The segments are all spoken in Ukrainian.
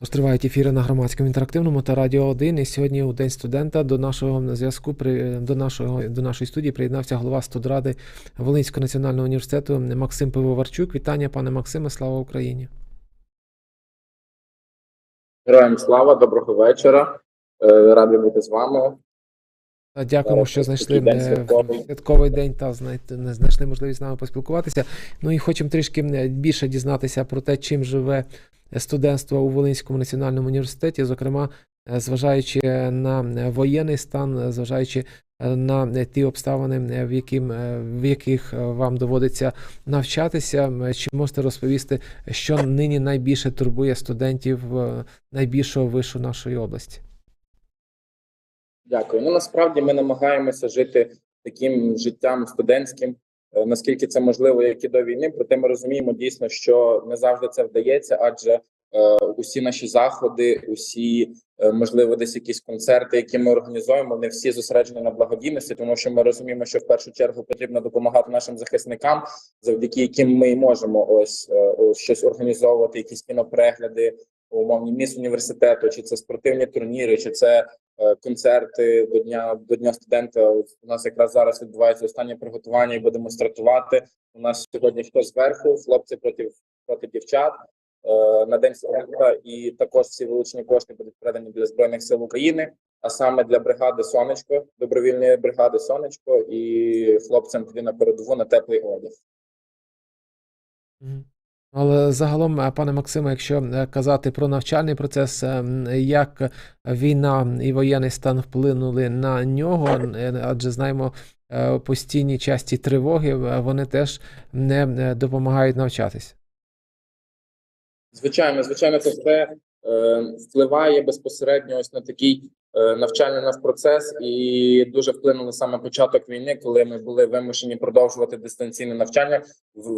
Тож тривають ефіри на громадському інтерактивному та радіо 1. І сьогодні у День студента до нашого зв'язку при до нашого до нашої студії приєднався голова студради Волинського національного університету Максим Пивоварчук. Вітання, пане Максиме, слава Україні! Героям слава, доброго вечора. Е, Радий бути з вами. Та Дякуємо, що знайшли день е, святковий. святковий день та знайшли можливість з нами поспілкуватися. Ну і хочемо трішки е, більше дізнатися про те, чим живе студентство у Волинському національному університеті, зокрема, е, зважаючи на е, воєнний стан, е, зважаючи е, на е, ті обставини, е, в, яким, е, в яких е, вам доводиться навчатися. Е, Чи можете розповісти, що нині найбільше турбує студентів е, найбільшого вишу нашої області? Дякую. Ну насправді ми намагаємося жити таким життям студентським, е, наскільки це можливо, як і до війни. Проте ми розуміємо дійсно, що не завжди це вдається, адже е, усі наші заходи, усі е, можливо, десь якісь концерти, які ми організуємо, не всі зосереджені на благодійності, тому що ми розуміємо, що в першу чергу потрібно допомагати нашим захисникам, завдяки яким ми можемо ось, е, ось щось організовувати, якісь кінопрегляди. Умовні міс університету, чи це спортивні турніри, чи це концерти до дня до дня студента. У нас якраз зараз відбувається останнє приготування і будемо стартувати. У нас сьогодні хто зверху, хлопці проти проти дівчат е, на день студента, і також всі вилучені кошти будуть передані для збройних сил України, а саме для бригади Сонечко, добровільної бригади Сонечко і хлопцям тоді на передову на теплий одяг. Але загалом, е, пане Максиме, якщо е, казати про навчальний процес, е, як війна і воєнний стан вплинули на нього, адже знаємо постійні часті тривоги, вони теж не допомагають навчатися. Звичайно, звичайно, це все впливає безпосередньо ось на такий навчальний наш процес, і дуже вплинув на саме початок війни, коли ми були вимушені продовжувати дистанційне навчання.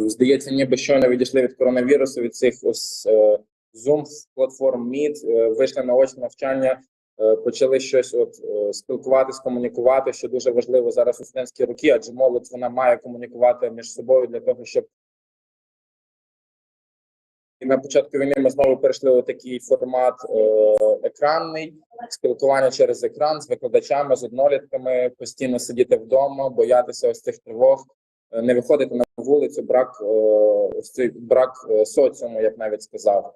Здається, ніби щойно відійшли від коронавірусу, від цих ось е, Zoom платформ Meet, е, вийшли на очне навчання. е, Почали щось от е, спілкуватись, комунікувати, що дуже важливо зараз у студентські роки, адже молодь вона має комунікувати між собою для того, щоб на початку війни ми знову перейшли у такий формат е, екранний спілкування через екран з викладачами, з однолітками, постійно сидіти вдома, боятися ось цих тривог, е, не виходити на вулицю, брак е, ось цей брак е, соціуму, я б навіть сказав.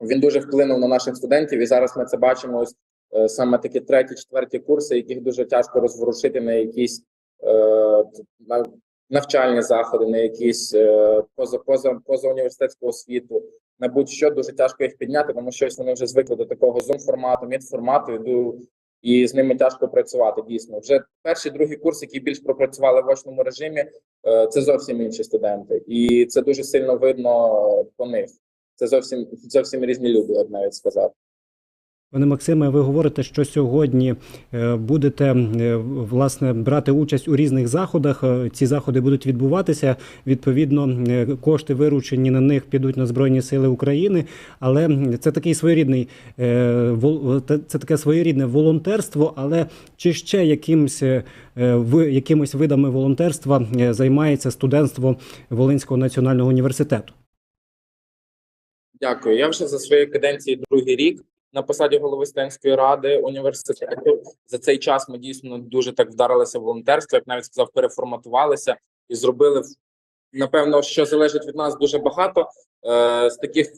Він дуже вплинув на наших студентів, і зараз ми це бачимо. Ось е, саме такі треті, четверті курси, яких дуже тяжко розворушити на якісь е, на навчальні заходи, на якісь е, поза поза поза університетського освіту, на будь-що дуже тяжко їх підняти, тому що вони вже звикли до такого zoom формату, мід формату, і, з ними тяжко працювати. Дійсно, вже перший другий курс, які більш пропрацювали в очному режимі, е, це зовсім інші студенти, і це дуже сильно видно по них. Це зовсім зовсім різні люди, я б навіть сказав. Пане Максиме, ви говорите, що сьогодні е, будете е, власне брати участь у різних заходах. Е, Ці заходи будуть відбуватися. Відповідно, кошти виручені на них підуть на збройні сили України. Але це такий своєрідний це таке своєрідне волонтерство. Але чи ще якимсь якимось видами волонтерства займається студентство Волинського національного університету? Дякую. Я вже за своєю каденцією другий рік на посаді голови студентської ради університету. За цей час ми дійсно дуже так вдарилися в волонтерство, як навіть сказав, переформатувалися і зробили напевно, що залежить від нас дуже багато. Е, з таких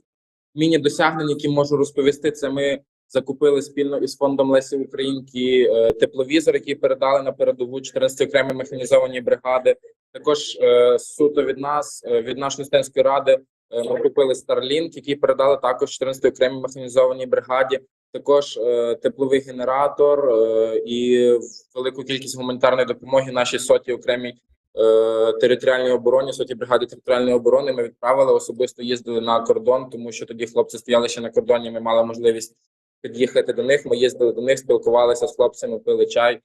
міні-досягнень, які можу розповісти, це ми закупили спільно із фондом Лесі Українки е, тепловізор, який передали на передову 14 окремі механізовані бригади. Також е, суто від нас, е, від нашої студентської ради, Ми купили Starlink, який передали також 14 окремій механізованій бригаді. Також е, тепловий генератор е, і велику кількість гуманітарної допомоги нашій соті окремій е, територіальній обороні, соті бригади територіальної оборони. Ми відправили особисто їздили на кордон, тому що тоді хлопці стояли ще на кордоні. Ми мали можливість під'їхати до них. Ми їздили до них, спілкувалися з хлопцями, пили чай. Е,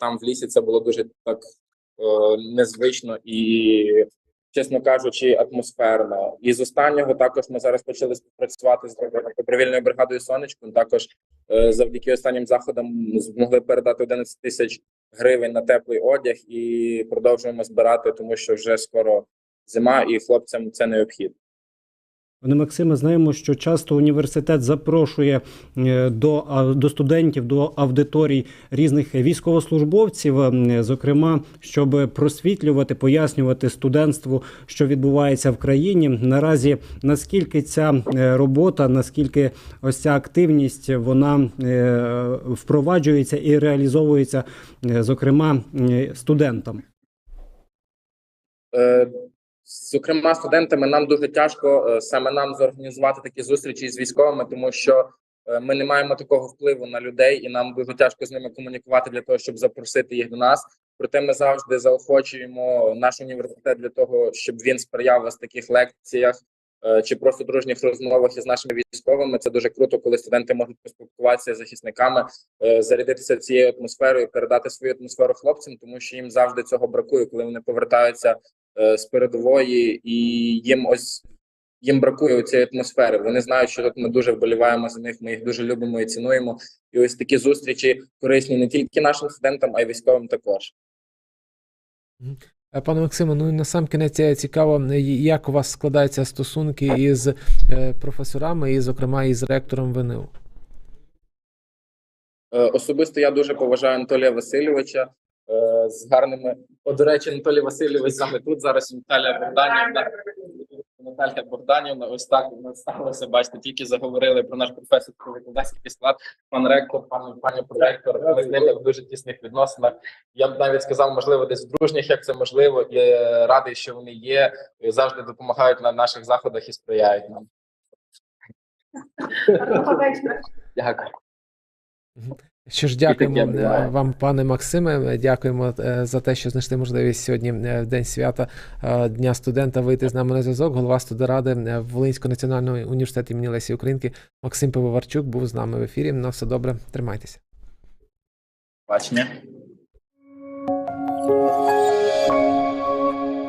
Там в лісі це було дуже так е, незвично і чесно кажучи, атмосферно. І з останнього також ми зараз почали співпрацювати з добровільною бригадою сонечко. Також е, завдяки останнім заходам змогли передати 11 тисяч гривень на теплий одяг і продовжуємо збирати, тому що вже скоро зима, і хлопцям це необхідно. Пане Максиме, знаємо, що часто університет запрошує е, до, до студентів, до аудиторій різних військовослужбовців, зокрема, щоб просвітлювати, пояснювати студентству, що відбувається в країні. Наразі наскільки ця е, робота, наскільки ось ця активність вона е, впроваджується і реалізовується, зокрема, студентам. Зокрема, студентами нам дуже тяжко е, саме нам зорганізувати такі зустрічі з військовими, тому що е, ми не маємо такого впливу на людей, і нам дуже тяжко з ними комунікувати для того, щоб запросити їх до нас. Проте ми завжди заохочуємо наш університет для того, щоб він сприяв ось таких лекціях е, чи просто дружніх розмовах із нашими військовими. Це дуже круто, коли студенти можуть поспілкуватися з захисниками, зарядитися цією атмосферою, передати свою атмосферу хлопцям, тому що їм завжди цього бракує, коли вони повертаються з передової, і їм ось їм бракує цієї атмосфери. Вони знають, що тут ми дуже вболіваємо за них. Ми їх дуже любимо і цінуємо. І ось такі зустрічі корисні не тільки нашим студентам, а й військовим також. Е, Пане Максиме, ну і на сам кінець е, цікаво, е, як у вас складаються стосунки із е, професорами, і, зокрема, із ректором ВНУ? Е, Особисто я дуже поважаю Анатолія Васильовича е, з гарними. О, до речі, Анатолій Васильович саме тут зараз Наталія Богданівна. Наталія Богданівна, ось так у нас сталося. Бачите, тільки заговорили про наш професорський викладацький склад. Пан ректор, пан пані проректор. Ми з ними в дуже тісних відносинах. Я б навіть сказав, можливо, десь в дружніх, як це можливо, і е, радий, що вони є. і завжди допомагають на наших заходах і сприяють нам. Дякую. Що ж, дякуємо вам, пане Максиме. Дякуємо е, за те, що знайшли можливість сьогодні е, в день свята е, Дня студента вийти з нами на зв'язок. Голова студради е, Волинського національного університету імені Лесі Українки Максим Пивоварчук був з нами в ефірі. На все добре, тримайтеся. Бачення.